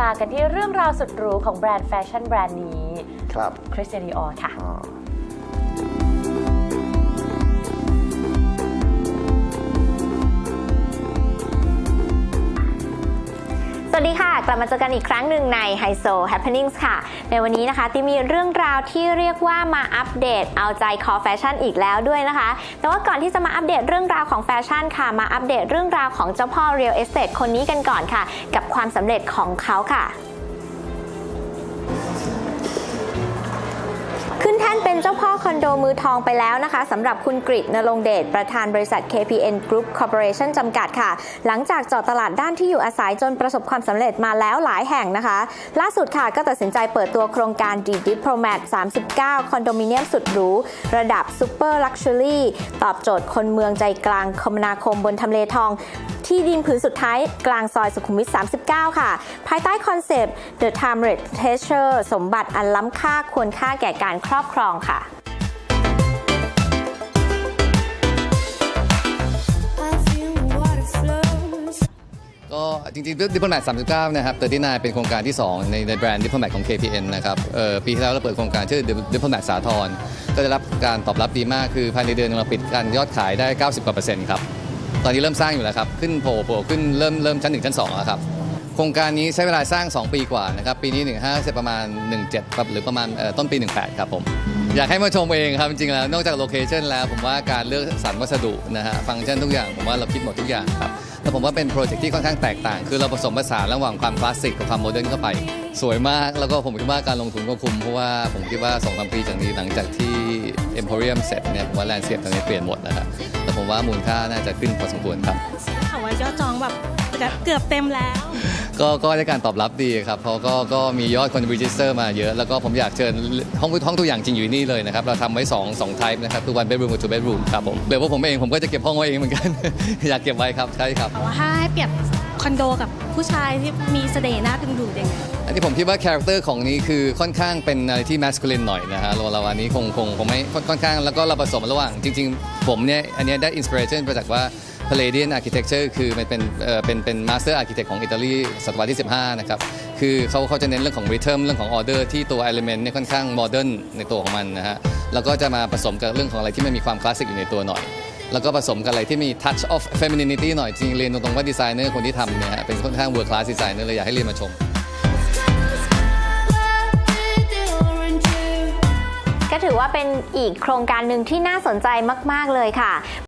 วันนี้มากันที่เรื่องราวสุดหรูของแบรนด์แฟชั่นแบรนด์นี้ครับคริสเตียนิออค่ะ วัสดีค่ะ กลับมาเจอกันอีกครั้งหนึ่งใน h i โซ Happenings ค่ะ ในวันนี้นะคะที่มีเรื่องราวที่เรียกว่ามาอัปเดตเอาใจคอแฟชั่นอีกแล้วด้วยนะคะ แต่ว่าก่อนที่จะมาอัปเดตเรื่องราวของแฟชั่นค่ะ มาอัปเดตเรื่องราวของเจ้าพ่อ Real Estate คนนี้กันก่อนค่ะ กับความสำเร็จของเขาค่ะ ท่นเป็นเจ้าพ่อคอนโดมือทองไปแล้วนะคะสำหรับคุณกริตนรงเดชประธานบริษัท KPN Group Corporation จำกัดค่ะ หลังจากเจาะตลาดด้านที่อยู่อาศัยจนประสบความสำเร็จมาแล้วหลายแห่งนะคะ ล่าสุดค่ะก็ตัดสินใจเปิดตัวโครงการ D Diplomat 39 คอนโดมิเนียมสุดหรูระดับ Super Luxury ตอบโจทย์คนเมืองใจกลางคมนาคมบนทำเลทอง ที่ดินผืนสุดท้ายกลางซอยสุขุมวิท 39 ค่ะ ภายใต้คอนเซปต์ The Timeless Treasure สมบัติอันล้ำค่าควรค่าแก่การครอบครองค่ะ I feel water flows. ก็จริงๆ Diplomat 39 นะครับเตอร์ที่นเป็นโครงการที่ 2 ในในแบรนด์ Diplomat ของ KPN นะครับเออปีที่แล้วเราเปิดโครงการชื่อ Diplomat สาทรก็ได้รับการตอบรับดีมากคือภายในเดือนเราปิดการยอดขายได้ 90กว่าเปอร์เซ็นต์ครับ ตอนนี้เริ่มสร้างอยู่แล้วครับ ขึ้นโผล่โผล่ขึ้นเริ่มเริ่มชั้น 1 ชั้น2แล้วครับ โครงการนี้ใช้เวลาสร้าง 2 ปีกว่านะครับ ปีนี้ 15เสร็จประมาณ 17ครับหรือประมาณเอ่อต้นปี 18 ครับผม อยากให้มาชมเองครับ จริงๆแล้ว นอกจากโลเคชันแล้ว ผมว่าการเลือกสรรวัสดุนะฮะฟังก์ชันทุกอย่าง ผมว่าเราคิดหมดทุกอย่างครับแล้วผมว่าเป็นโปรเจกต์ที่ค่อนข้างแตกต่าง คือเราผสมผสานระหว่างความคลาสสิกกับความโมเดิร์นเข้าไป สวยมากแล้วก็ผมคิดว่าการลงทุนก็คุ้มเพราะว่าผมคิดว่า2อสปีจากนี้หลังจากที่ Emporium เสร็จเนี่ยผมว่าแลนด์สเคปตรงนี้เปลี่ยนหมดนะครับแต่ผมว่ามูลค่าน่าจะขึ้นพอสมควรครับ ข่าวว่ายอดจองแบบเกือบเต็มแล้ว ก็ก็ได้การตอบรับดีครับเพราะก็ก็มียอดคนรีจิสเตอร์มาเยอะ แล้วก็ผมอยากเชิญห้องห้องตัวอย่างจริงอยู่ที่นี่เลยนะครับ เราทำไว้2 2 type นะครับคือ one bedroom กับ two bedroom ครับผมเดี๋ยวว่าผมเองผมก็จะเก็บห้องไว้เองเหมือนกัน อยากเก็บไว้ครับใช่ครับ แต่ว่าถ้าให้เปรียบคอนโดกับผู้ชายที่มีเสน่ห์น่าดึงดูดยังไง อันนี้ผมคิดว่าคาแรคเตอร์ของนี้คือค่อนข้างเป็นอะไรที่ masculine หน่อยนะฮะเราเราอันนี้คงคงคงไม่ค่อนค่อนข้างแล้วก็เราผสมระหว่างจริง ๆ ผมเนี่ยอันเนี้ยได้ inspiration มาจากว่า Palladian Architecture คือมันเป็นเอ่อเป็นเป็น master architect ของอิตาลีศตวรรษที่ 15 นะครับ คือเขาเขาจะเน้นเรื่องของ rhythm เรื่องของ order ที่ตัว element เนี่ยค่อนข้าง modern ในตัวของมันนะฮะ แล้วก็จะมาผสมกับเรื่องของอะไรที่มันมีความคลาสสิกอยู่ในตัวหน่อย แล้วก็ผสมกับอะไรที่มี touch of femininity หน่อยจริงเรียนตรงๆว่าดีไซเนอร์คนที่ทำเนี่ยฮะเป็นค่อนข้าง world class designer เลยอยากให้เรียนมาชม ก็ถือว่าเป็นอีกโครงการหนึ่งที่น่าสนใจมาก ๆ เลยค่ะ